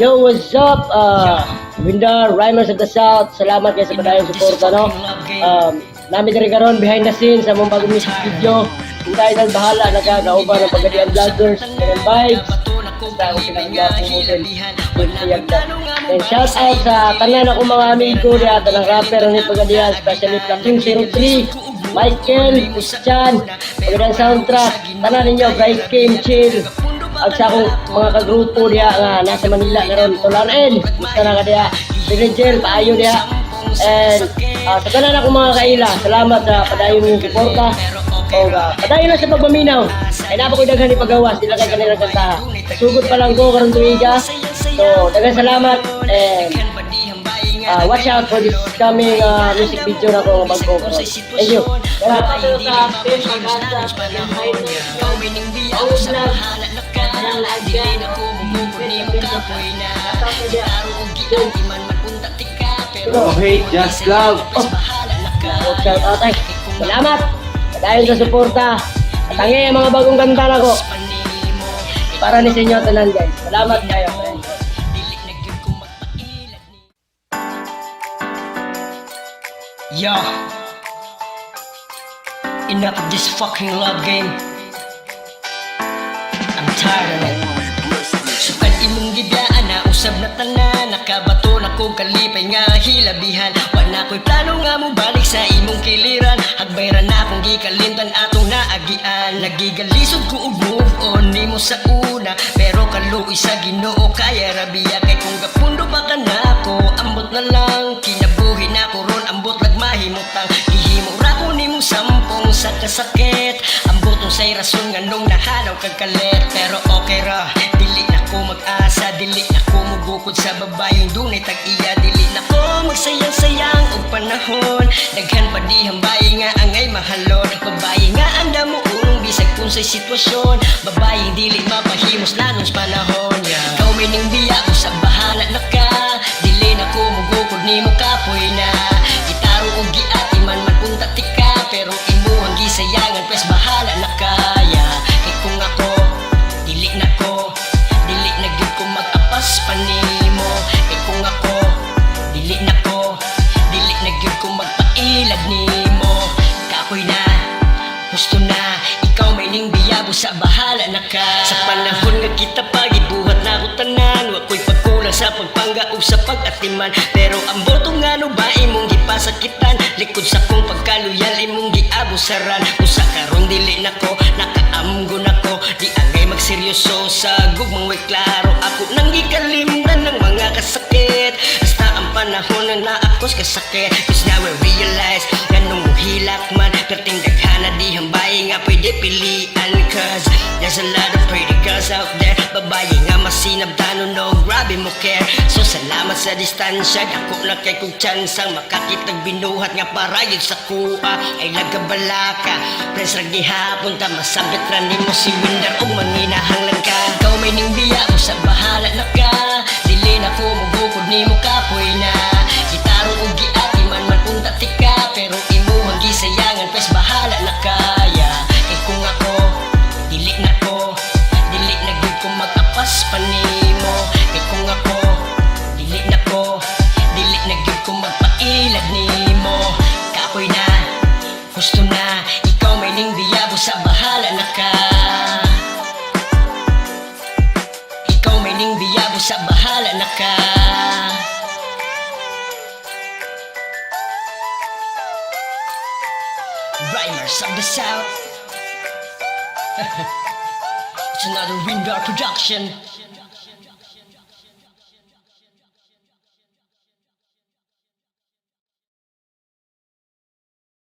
Yo, what's up? Uh, Windar, Rhymers of the South. Salamat kayo sa padayong suporta, no? Um, namin rin karon behind the scenes sa mong bagong music video. Kung tayo nang bahala, nagkakauban ng pagkadian vloggers, and vibes. Basta ako pinakagawa po mo din. And shout out sa tanan ako mga amigo niya, tanang rapper ni pagkadian, especially Plating 03, Michael, Christian, pagkadian soundtrack, tanan ninyo, Bright Game Chill, at sa akong mga kagrupo diya nga nasa Manila karon Tularan gusto na ka diya Dirigel paayo diya and ah, sa kanan akong mga kaila salamat sa padayon yung suporta o uh, padayon lang sa pagmaminaw ay napa ko daghan ni pagawas sila kay kanila kanta sugod pa lang ko karon tuiga so daghang salamat and ah, watch out for this coming ah, music video na ko bago karon. thank you salamat sa team pagkasa Ang aga. No hate, just love. Oh, shout out ay. Salamat. Dahil sa suporta. At ang ang mga bagong kanta na ko. Para ni sa inyo tanan guys. Salamat kayo. friends. Yo. Enough of this fucking love game. Sukan imong gidaan na usab na tanan Nakabato na kong kalipay nga hilabihan Wala ko'y plano nga mo balik sa imong kiliran Hagbayran na akong gikalimtan atong naagian Nagigalisod ko og move on nimo sa una Pero kaluoy sa ginoo kaya rabiya Kay kung gapundo pa ka na ako Ambot na lang sampung sa kasakit Ambot unsay rason nga nung nahanaw kag kalit Pero okay ra Dili na ko mag-asa Dili na ko mugukod sa babayong dunay tag-iya. Dili na ko magsayang-sayang og panahon. Daghan pa di hambay nga angay mahalon. Babayi nga anda mo urong bisag unsay sitwasyon. Babayi dili mapahimos lanon sa panahon. Yeah. Ikaw may ning biya sa bahala na ka. Dili na ko mugukod ni mo kapoy na gisayangan pwes bahala na kaya. Kay kung ako Dili na ko Dili na gyud ko mag-apas panimo Kay kung ako Dili na ko Dili na gyud ko magpailad nimo. Kapoy na Gusto na Ikaw may ning biyabo sa bahala na ka. Sa panahon nga kita pagibuhat na ko tanan Wa ko'y pagkulang sa pagpangga o sa pag-atiman. Pero ang boto nga no ba imong gipasakitan Likod sa kong pagkaluyal imong giabusaran Usa karon dili na ko Nakaamgo na ko Di agay magseryoso sa gugmang way klaro. Ako nang gikalimdan ng mga kasakit. Basta ang panahon na naakos kasakit. Cause now I realize Ganong hilak man. Perting daghana di hambay nga pwede pilian. Cause there's a lot of pretty girls out there Babae nga masinab tano no grabe mo care. So salamat sa distansya. Ako na kay kong chansang makakitag binuhat nga parayod sa kuha. Ay lagabalaka Press ra gihapon. Ta masabit ra nimo si Winder og manginahanglan ka Ikaw may ning biya mo sa bahala na ka. Dili na ko mugukod nimo kapoy na. Gitaro og giati man man unta tika Pero imuhang gisayangan. Pwes biyabo sa bahala na ka. Rhymers of the South. It's another Windar production